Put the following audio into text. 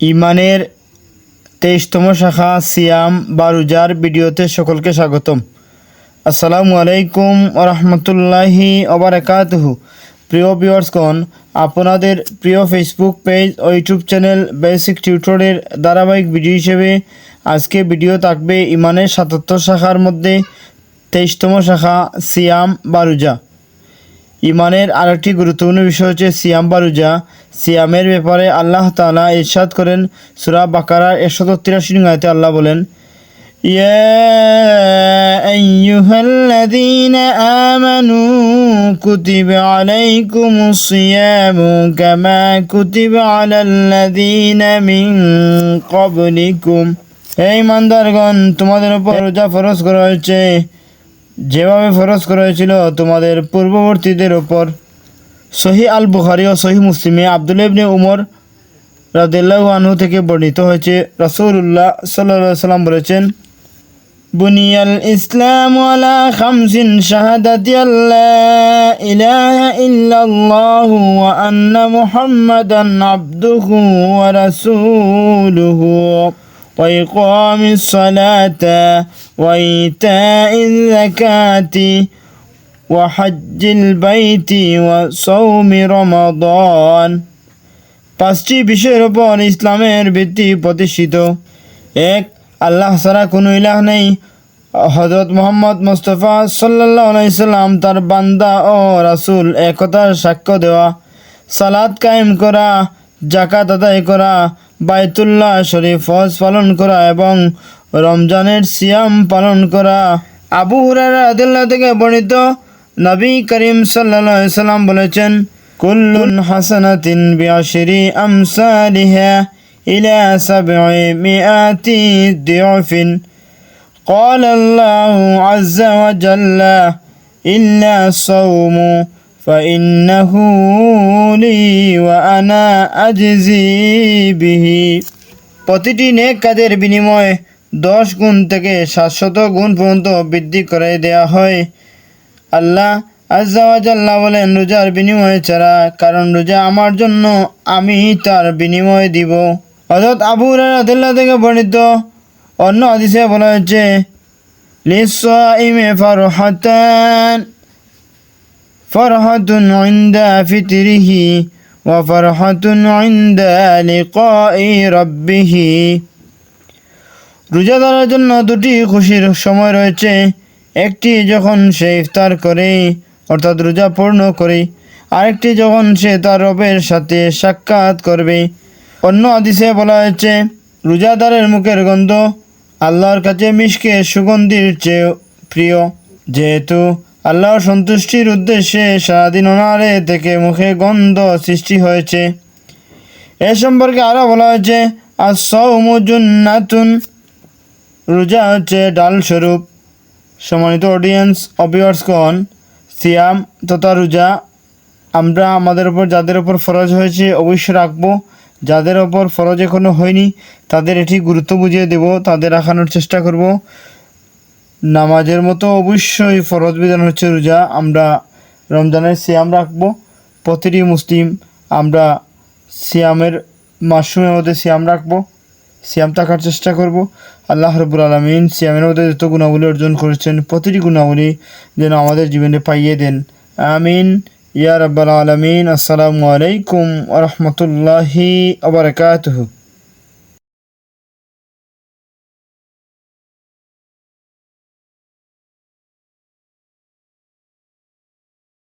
ইমানের তেইশতম শাখা সিয়াম বা রোজার ভিডিওতে সকলকে স্বাগতম। আসসালামু আলাইকুম রহমতুল্লাহি ওবরাকাতহু। প্রিয় ভিউয়ার্সগণ, আপনাদের প্রিয় ফেসবুক পেজ ও ইউটিউব চ্যানেল বেসিক টিউটোরিয়ালের ধারাবাহিক ভিডিও হিসেবে আজকে ভিডিও থাকবে ইমানের সাতাত্তর শাখার মধ্যে তেইশতম শাখা সিয়াম বা রোজা ইমানের আরেকটি গুরুত্বপূর্ণ বিষয় হচ্ছে সিয়াম বা রোজা সিয়ামের ব্যাপারে আল্লাহ তাআলা ইরশাদ করেন সূরা বাকারার একশত তিরাশি আয়তে আল্লাহ বলেন يا أيها الذين آمنوا كتب عليكم الصيام كما كتب على الذين من قبلكم হে ইমানদারগণ তোমাদের উপর রোজা ফরজ করা হয়েছে যেভাবে ফরজ করা হয়েছিল তোমাদের পূর্ববর্তীদের ওপর সহি আল বুখারি ও সহি মুসলিমে আবদুল ইবনে উমর আনহু থেকে বর্ণিত হয়েছে সাল্লাল্লাহু সাল্লাম বলেছেন, বুনিয়াল ইসলাম আলা খামসিন শাহাদাতি আল্লাহ আন্না وإقام الصلاة وإيتاء الزكاة وحج البيت وصوم رمضان পাঁচটি বিষয়ের ওপর ইসলামের ভিত্তি প্রতিষ্ঠিত এক আল্লাহ ছাড়া কোনো ইলাহ নেই হজরত মোহাম্মদ মুস্তফা সাল্লাহ সাল্লাম তার বান্দা ও রাসূল একতার সাক্ষ্য দেওয়া সালাদ কায়েম করা জাকাত আদায় করা বাইতুল্লাহ শরীফ হজ পালন করা এবং রমজানের সিয়াম পালন করা আবু হুরারা আদিল্লাহ থেকে বর্ণিত নবী করিম সাল্লাল্লাহু আলাইহি সাল্লাম বলেছেন কুল্লুন হাসানাতিন বিআশরি আমসালিহা ইলা সাব'i মিআতি দিউফিন قال الله عز وجل إلا الصوم فإنه لي وأنا أجزي به প্রতিটি নেক কাজের বিনিময়ে দশ গুণ থেকে সাতশত গুণ পর্যন্ত বৃদ্ধি করে দেয়া হয় আল্লাহ আজ্জাওয়াজাল্লাহ বলেন রোজার বিনিময়ে ছাড়া কারণ রোজা আমার জন্য আমি তার বিনিময় দিব হজরত আবু রাদিল্লাহ থেকে বর্ণিত অন্য হাদিসে বলা হয়েছে লিসাইমে ফারহাতান فرحة عند فطره وفرحة عند لقاء ربه রোজাদারের জন্য দুটি খুশির সময় রয়েছে একটি যখন সে ইফতার করে অর্থাৎ রোজা পূর্ণ করে আরেকটি যখন সে তার রবের সাথে সাক্ষাৎ করবে অন্য আদিসে বলা হয়েছে রোজাদারের মুখের গন্ধ আল্লাহর কাছে মিশকে সুগন্ধির চেয়ে প্রিয় যেহেতু আল্লাহর সন্তুষ্টির উদ্দেশ্যে সারাদিন অনারে থেকে মুখে গন্ধ সৃষ্টি হয়েছে। এ সম্পর্কে আরও বলা হয়েছে আর সৌমুজুন্নাতুন রোজা হচ্ছে ডাল স্বরূপ সম্মানিত অডিয়েন্স অবিয়ার্সগণ সিয়াম তথা রোজা আমরা আমাদের ওপর যাদের ওপর ফরজ হয়েছে অবশ্যই রাখব। যাদের ওপর ফরজ এখনও হয়নি, তাদের এটি গুরুত্ব বুঝিয়ে দেব, তাদের রাখানোর চেষ্টা করব। নামাজের মতো অবশ্যই ফরজ বিধান হচ্ছে রোজা। আমরা রমজানের সিয়াম রাখব। প্রতিটি মুসলিম আমরা সিয়ামের মাসুমের মধ্যে সিয়াম রাখব। সিয়াম থাকার চেষ্টা করব। আল্লাহ রবুল আলমিন সিয়ামের মধ্যে যত গুণাবলী অর্জন করেছেন, প্রতিটি গুণাবলী যেন আমাদের জীবনে পাইয়ে দেন। আমিন। ইয়া রব্বাল আলমিন। আসসালামু আলাইকুম রহমতুল্লাহি আবরকাতহ